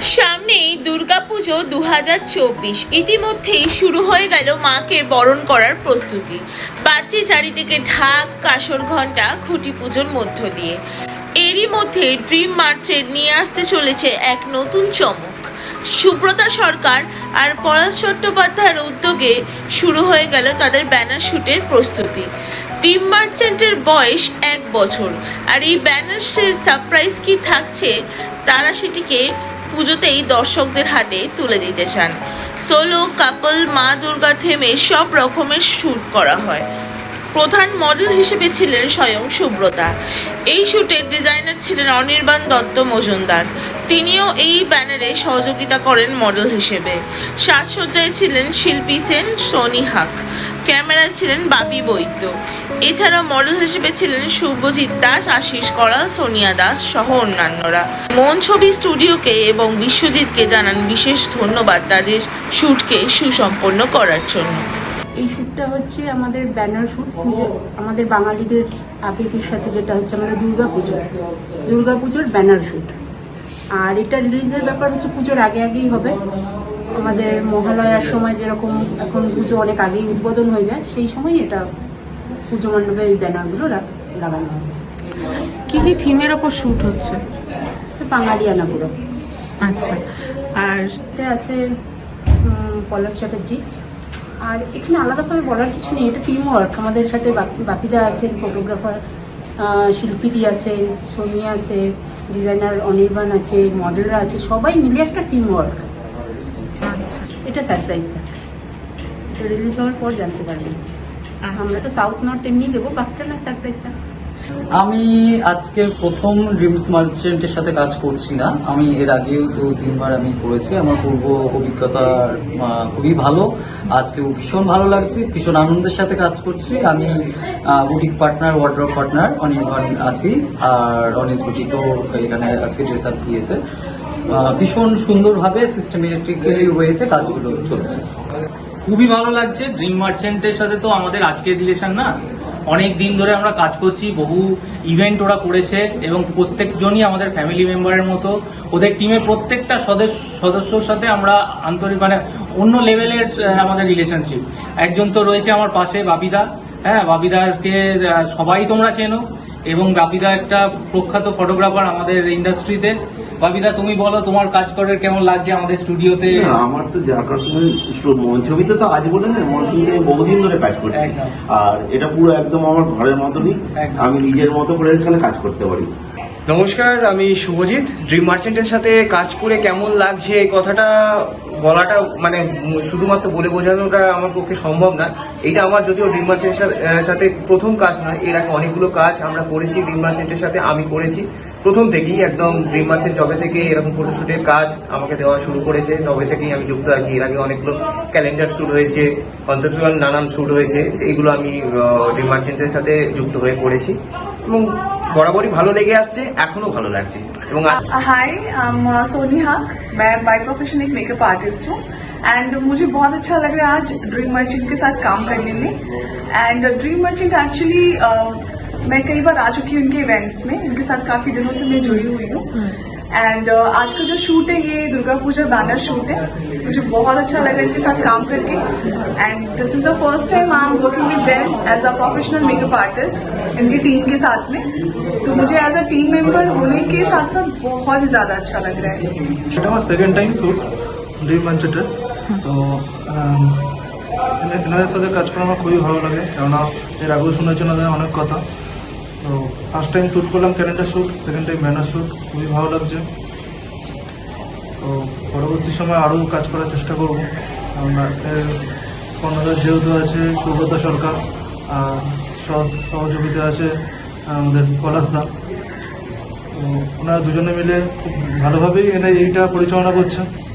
সামনেই দুর্গাপুজো দু হাজার চব্বিশ। ইতিমধ্যেই শুরু হয়ে গেল মাকে বরণ করার প্রস্তুতি। বাচ্চি চারিদিকে ঢাক কাসর ঘণ্টা, খুঁটি পুজোর মধ্য দিয়ে। এরই মধ্যে ড্রিম মার্চের নিয়ে আসতে চলেছে এক নতুন চমক। সুব্রতা সরকার আর পলাশ চট্টোপাধ্যায়ের উদ্যোগে শুরু হয়ে গেল তাদের ব্যানার শুটের প্রস্তুতি। টিম মার্চেন্টের বয়স এক বছর। আর এই ব্যানার্সের সারপ্রাইজ কি থাকছে, তারা সেটিকে পুজোতেই দর্শকদের হাতে তুলে দিতে চান। সোলো কাপল মা দুর্গা থেমে সব রকমের শ্যুট করা হয়। প্রধান মডেল হিসেবে ছিলেন স্বয়ং সুব্রতা। এই শ্যুটের ডিজাইনার ছিলেন অনির্বাণ দত্ত মজুমদার। তিনিও এই ব্যানারে সহযোগিতা করেন মডেল হিসেবে। সাজসজ্জায় ছিলেন শিল্পী সেন সোনি হাক ক্যামেরায় ছিলেন বাপি বৈদ্য। এছাড়াও মডেল হিসেবে ছিলেন শুভজিৎ দাস, আশিস করা সোনিয়া দাস সহ অন্যান্যরা। মন ছবি স্টুডিওকে এবং বিশ্বজিৎকে জানান বিশেষ ধন্যবাদ তাদের শ্যুটকে সুসম্পন্ন করার জন্য। এই শ্যুটটা হচ্ছে আমাদের ব্যানার শ্যুট পুজো, আমাদের বাঙালিদের আবেগের সাথে যেটা হচ্ছে আমাদের দুর্গা পুজো দুর্গা পুজোর ব্যানার শ্যুট আর এটা রিলিজের ব্যাপার হচ্ছে পুজোর আগে আগেই হবে। আমাদের মহালয়ার সময় যেরকম এখন পুজো অনেক আগেই উদ্বোধন হয়ে যায়, সেই সময় এটা পুজো মণ্ডপে এই ব্যানারগুলো লাগানো হবে কি কি থিমের ওপর শুট হচ্ছে? এটা বাঙালিয়ানা পুরো। আচ্ছা আর আছে পলাশ চ্যাটার্জি। আর এখানে আলাদাভাবে বলার কিছু নেই এটা টিম ওয়ার্ক আমাদের সাথে বাপি- বাপিদা আছেন ফটোগ্রাফার শিল্পীদি আছেন সোনিয়া আছে ডিজাইনার অনির্বাণ আছে মডেলরা আছে সবাই মিলে একটা টিম ওয়ার্ক আচ্ছা। এটা সারপ্রাইজ এটা রিলিজ হওয়ার পর জানতে পারবেন। আমরা তো সাউথ নর্থ এমনি দেবো, বাকিটা না সারপ্রাইজটা আমি আজকে প্রথম ড্রিমস মার্চেন্টের সাথে কাজ করছি না। আমি এর আগেও দু, তিনবার আমি করেছি। আমার পূর্ব অভিজ্ঞতা খুবই ভালো। আজকে ভীষণ ভালো লাগছে, ভীষণ আনন্দের সাথে কাজ করছি। আমি boutique partner wardrobe partner Anirban আছি। আর অনিস বুটিকও এখানে আজকে ড্রেস আপ দিয়েছে ভীষণ সুন্দরভাবে সিস্টেমেটিক্যালি ওয়েতে কাজগুলো চলছে। খুবই ভালো লাগছে। ড্রিম মার্চেন্টের সাথে তো আমাদের আজকের রিলেশন না। অনেক দিন ধরে আমরা কাজ করছি, বহু ইভেন্ট ওরা করেছে এবং প্রত্যেকজনই আমাদের ফ্যামিলি মেম্বারের মতো। ওদের টিমের প্রত্যেকটা সদস্য, সদস্যর সাথে আমরা আন্তরিক মানে অন্য লেভেলের আমাদের রিলেশনশিপ একজন তো রয়েছে আমার পাশে বাবিদা হ্যাঁ বাবিদাকে সবাই তোমরা চেনো এবং বাপিদা একটা প্রখ্যাত ফটোগ্রাফার আমাদের ইন্ডাস্ট্রিতে বাপিদা তুমি বলো তোমার কাজ করে কেমন লাগছে আমাদের স্টুডিওতে আমার তো আকর্ষণীয় মন ছবিতে তো আজ বলে না মন ছবিতে আমি বহুদিন ধরে কাজ করি। আর এটা পুরো একদম আমার ঘরের মতনই। আমি নিজের মতো করে এখানে কাজ করতে পারি নমস্কার, আমি শুভজিৎ। ড্রিম মার্চেন্টের সাথে কাজ করে কেমন লাগছে এই কথাটা বলাটা মানে শুধুমাত্র বলে বোঝানোটা আমার পক্ষে সম্ভব না। এটা আমার যদিও ড্রিম মার্চেন্টের সাথে- প্রথম কাজ নয়, এর আগে অনেকগুলো কাজ আমরা করেছি ড্রিম মার্চেন্টের সাথে, আমি করেছি। প্রথম থেকেই একদম ড্রিম মার্চেন্ট জবে থেকে এরকম ফটোশুটের কাজ আমাকে দেওয়া শুরু করেছে। তবে থেকেই আমি যুক্ত আছি। এর আগে অনেকগুলো ক্যালেন্ডার শ্যুট হয়েছে কনসেপচুয়াল নানান শ্যুট হয়েছে, এইগুলো আমি ড্রিম মার্চেন্টের সাথে যুক্ত হয়ে পড়েছি এবং বরাবরই ভালো লেগে আসছে এখনো ভালো লাগছে এবং আ- हाय आई एम सोनी हक मैं बाय प्रोफेशन एक मेकअप आर्टिस्ट हूँ एंड मुझे बहुत अच्छा लग रहा है आज ड्रीम मर्चेंट के साथ काम करने में एंड ड्रीम मर्चेंट एक्चुअली मैं कई बार आ चुकी हूँ इनके इवेंट्स में इनके साथ काफी दिनों से मैं जुड़ी हुई हूँ एंड आज का जो शूट है ये दुर्गा पूजा बैनर शूट है मुझे बहुत अच्छा लगा इनके साथ काम करके and this is the first time I am working with them as a professional makeup artist इनकी टीम के साथ में तो मुझे एज अ टीम मेंबर होने के साथ साथ बहुत ही ज्यादा अच्छा लग रहा है এটা আমার সেকেন্ড টাইম শ্যুট ড্রিম মাঞ্চেটের তো আম, এনা- এনাদের সাথে কাজ করে আমার খুবই ভালো লাগে কেননা এর আগেও শুনেছি ওনাদের অনেক কথা তো ফার্স্ট টাইম শ্যুট করলাম calendar shoot second time banner shoot খুবই ভালো লাগছে। তো পরবর্তী সময় আরও কাজ করার চেষ্টা করব। কর্ণধার যেহেতু আছে, সুব্রতা সরকার, আর সহ- সহযোগিতা আছে আমাদের পলাশদা ওনারা দুজনে মিলে খুব ভালোভাবেই এনে এইটা পরিচালনা করছে।